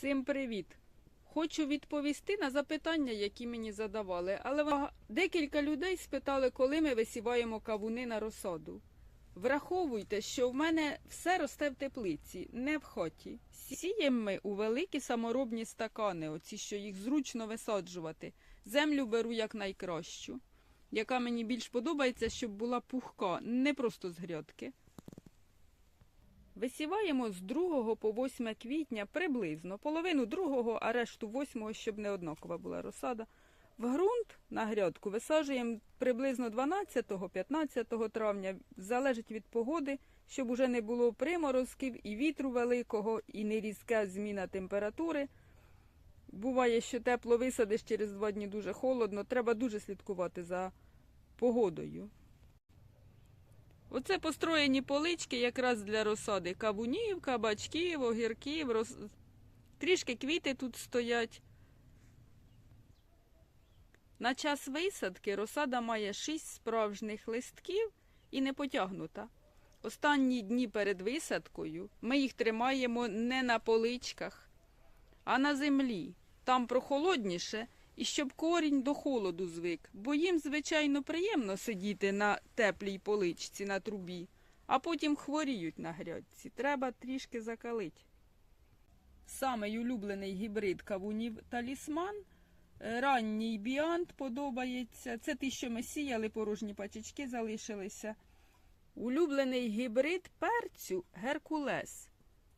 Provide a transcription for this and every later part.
Всім привіт! Хочу відповісти на запитання, які мені задавали, але декілька людей спитали, коли ми висіваємо кавуни на розсаду. Враховуйте, що в мене все росте в теплиці, не в хаті. Сіємо ми у великі саморобні стакани, оці, що їх зручно висаджувати. Землю беру як найкращу, яка мені більш подобається, щоб була пухка, не просто з грядки. Висіваємо з 2 по 8 квітня приблизно, половину 2, а решту 8, щоб не однакова була розсада. В ґрунт на грядку висаджуємо приблизно 12-15 травня, залежить від погоди, щоб уже не було приморозків і вітру великого, і не різка зміна температури. Буває, що тепло висадиш через два дні дуже холодно, треба дуже слідкувати за погодою. Оце построєні полички якраз для розсади кавунів, кабачків, огірків, роз... трішки квіти тут стоять. На час висадки розсада має шість справжніх листків і не потягнута. Останні дні перед висадкою ми їх тримаємо не на поличках, а на землі. Там прохолодніше, і щоб корінь до холоду звик, бо їм, звичайно, приємно сидіти на теплій поличці на трубі, а потім хворіють на грядці. Треба трішки закалить. Самий улюблений гібрид кавунів талісман. е, Ранній біант подобається. Це ті, що ми сіяли, порожні пачечки залишилися. Улюблений гібрид перцю Геркулес.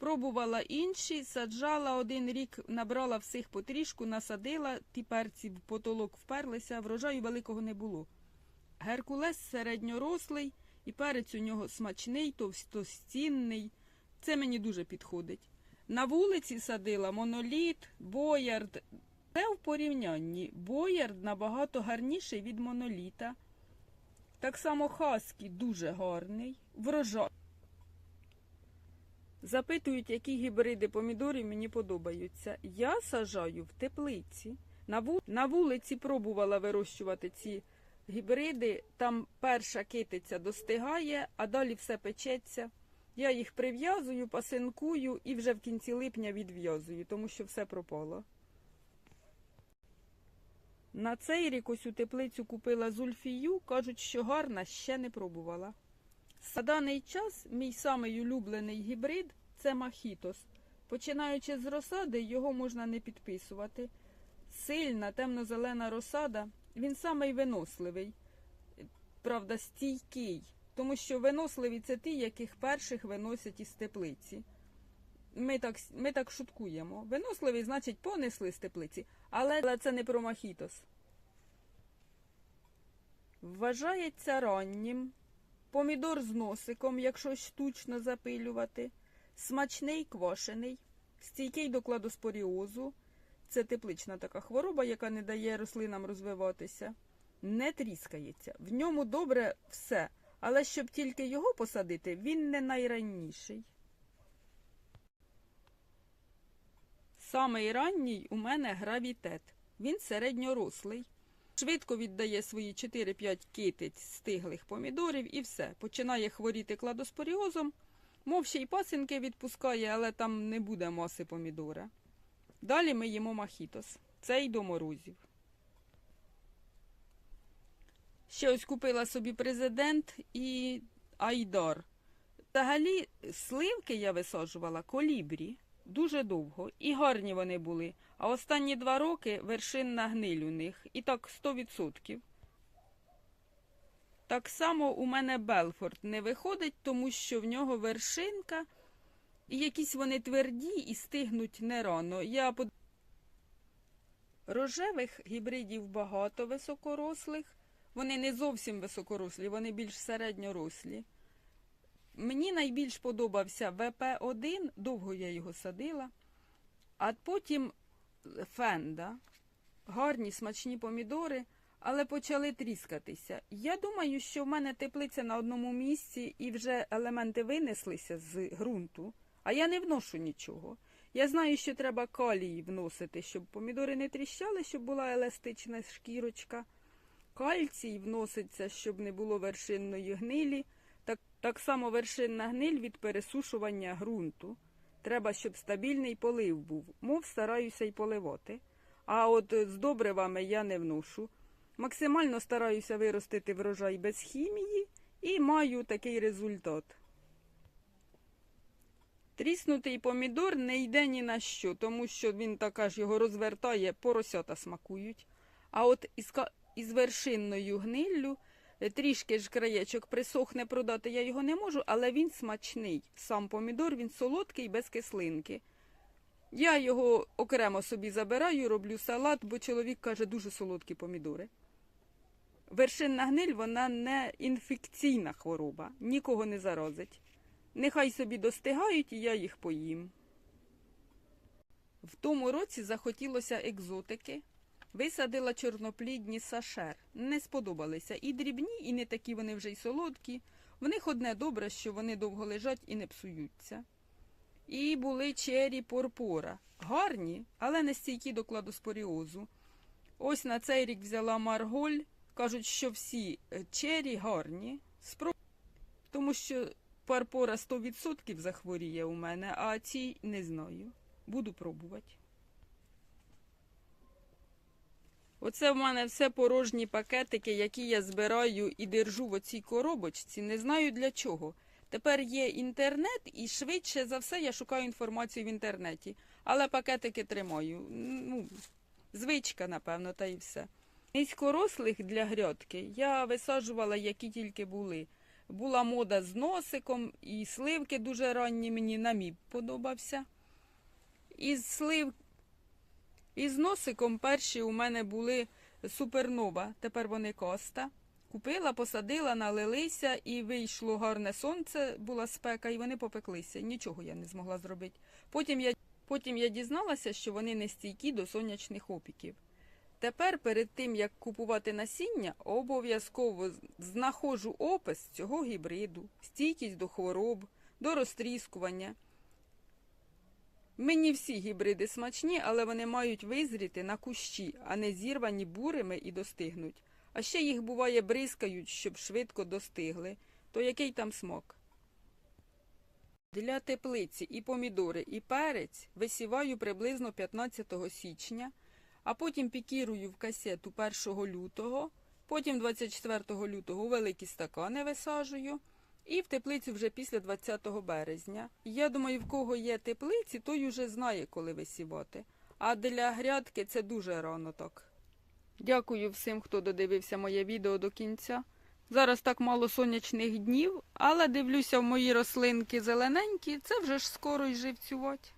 Пробувала інші, саджала один рік, набрала всіх потрішку, насадила, ті перці в потолок вперлися, врожаю великого не було. Геркулес середньорослий, і перець у нього смачний, товстостінний. Це мені дуже підходить. На вулиці садила моноліт, боярд. Це в порівнянні. Боярд набагато гарніший від моноліта. Так само хаскі дуже гарний. Врожай. Запитують, які гібриди помідорів мені подобаються. Я сажаю в теплиці. На, вулиці пробувала вирощувати ці гібриди. Там перша китиця достигає, а далі все печеться. Я їх прив'язую, пасинкую і вже в кінці липня відв'язую, тому що все пропало. На цей рік ось у теплицю купила зульфію, кажуть, що гарна, ще не пробувала. На даний час мій самий улюблений гібрид це махітос. Починаючи з розсади, його можна не підписувати. Сильна, темно-зелена розсада, він самий виносливий, правда, стійкий, тому що виносливі це ті, яких перших виносять із теплиці. Ми так, ми так шуткуємо. Виносливий, значить, понесли з теплиці, але це не про махітос. Вважається раннім. Помідор з носиком, якщо штучно запилювати, смачний квашений, стійкий до кладоспоріозу. Це теплична така хвороба, яка не дає рослинам розвиватися. Не тріскається. В ньому добре все, але щоб тільки його посадити, він не найранніший. Самий ранній у мене гравітет. Він середньорослий. Швидко віддає свої 4-5 китиць стиглих помідорів і все. Починає хворіти кладоспоріозом, мов ще й пасинки відпускає, але там не буде маси помідора. Далі ми їмо махітос. Це й до морозів. Ще ось купила собі президент і айдар. Взагалі, сливки я висаджувала колібрі дуже довго. І гарні вони були. А останні два роки вершинна гниль у них. І так 100%. Так само у мене Белфорд не виходить, тому що в нього вершинка, і якісь вони тверді і стигнуть не рано. Я под... Рожевих гібридів багато високорослих. Вони не зовсім високорослі, вони більш середньорослі. Мені найбільш подобався ВП1, довго я його садила, а потім фенда. Гарні смачні помідори, але почали тріскатися. Я думаю, що в мене теплиця на одному місці і вже елементи винеслися з ґрунту, а я не вношу нічого. Я знаю, що треба калій вносити, щоб помідори не тріщали, щоб була еластична шкірочка. Кальцій вноситься, щоб не було вершинної гнилі. Так, само вершинна гниль від пересушування ґрунту. Треба, щоб стабільний полив був. Мов стараюся й поливати. А от з добривами я не вношу. Максимально стараюся виростити врожай без хімії і маю такий результат. Тріснутий помідор не йде ні на що, тому що він така ж його розвертає, поросята смакують. А от із, із вершинною гниллю е, трішки ж краєчок присохне продати, я його не можу, але він смачний. Сам помідор він солодкий, без кислинки. Я його окремо собі забираю, роблю салат, бо чоловік каже, дуже солодкі помідори. Вершинна гниль вона не інфекційна хвороба, нікого не заразить. Нехай собі достигають, і я їх поїм. В тому році захотілося екзотики. Висадила чорноплідні сашер. Не сподобалися і дрібні, і не такі вони вже й солодкі. В них одне добре, що вони довго лежать і не псуються. І були чері порпора. Гарні, але не стійкі до кладоспоріозу. Ось на цей рік взяла марголь. Кажуть, що всі е, чері гарні. Спро... Тому що парпора 100% захворіє у мене, а ці не знаю. Буду пробувати. Оце в мене все порожні пакетики, які я збираю і держу в оцій коробочці. Не знаю для чого. Тепер є інтернет, і швидше за все я шукаю інформацію в інтернеті. Але пакетики тримаю. Ну, звичка, напевно, та й все. Низькорослих для грядки я висаджувала, які тільки були. Була мода з носиком, і сливки дуже ранні мені наміб подобався. Із слив із носиком перші у мене були супернова, тепер вони коста. Купила, посадила, налилися і вийшло гарне сонце, була спека, і вони попеклися. Нічого я не змогла зробити. Потім я, потім я дізналася, що вони не стійкі до сонячних опіків. Тепер, перед тим як купувати насіння, обов'язково знаходжу опис цього гібриду, стійкість до хвороб, до розтріскування. Мені всі гібриди смачні, але вони мають визріти на кущі, а не зірвані бурими і достигнуть. А ще їх буває бризкають, щоб швидко достигли. То який там смак? Для теплиці і помідори, і перець висіваю приблизно 15 січня, а потім пікірую в касету 1 лютого, потім 24 лютого великі стакани висаджую. І в теплицю вже після 20 березня. Я думаю, в кого є теплиці, той уже знає, коли висівати. А для грядки це дуже рано. Дякую всім, хто додивився моє відео до кінця. Зараз так мало сонячних днів, але дивлюся в мої рослинки зелененькі, це вже ж скоро й живцювати.